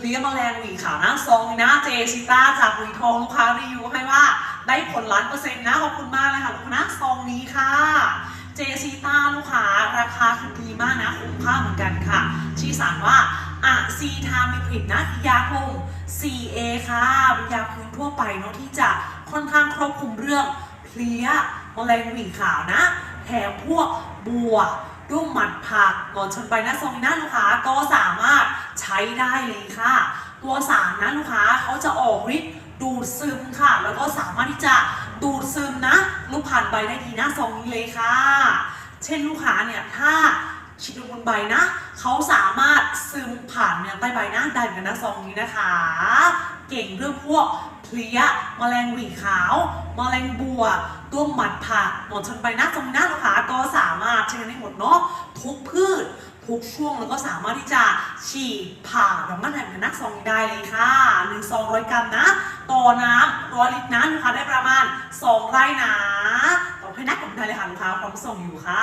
เลี้ยงแมลงหวีขาวนะซองนี้นะเจชิต้าจากหวีทองลูกค้ารีวิวให้ว่าได้ผลล้านเปอร์เซ็นต์นะขอบคุณมากเลยค่ะลูกค้านะซองนี้ค่ะเจซิต้าลูกค้าราคาคือดีมากนะคุ้มค่าเหมือนกันค่ะชื่อสารว่าอะซีทามิพิดนะยาคุม 4A ค่ะเป็นยาพื้นทั่วไปเนาะที่จะค่อนข้างครอบคลุมเรื่องเพลี้ยแมลงหวีขาวนะแถมพวกบัวด้วงหมัดผักหงอนชนใบหน้าทรงหน้าลูกค้าก็สามารถ ช้ได้เลยค่ะ ตัวสารนะลูกค้าเขาจะออกฤทธิ์ดูดซึมค่ะ แล้วก็สามารถที่จะดูดซึมนะลูกผ่านใบได้ดีหน้าซองนี้เลยค่ะ เช่นลูกค้าเนี่ยถ้าฉีดลงบนใบนะเขาสามารถซึมผ่านเนี่ยใต้ใบหน้าได้เหมือนกันนะซองนี้นะคะ เก่งเรื่องพวก เพลี้ยแมลงหวีขาวแมลงบัว ตัวหมัดผักหนอนชนใบหน้าตรงหน้าลูกค้าก็สามารถใช้กันได้หมดเนาะทุกพืช ทุกช่วงแล้วก็สามารถที่จะฉีดผ่าน้ำมันแทนกับนักซองได้เลยค่ะหนึ่งซองร้อยกรัมนะ ต่อน้ำร้อยลิตรนะลูกค้าได้ประมาณสองไร่นะต่อให้นักผมได้เลยค่ะลูกค้าพร้อมส่งอยู่ค่ะ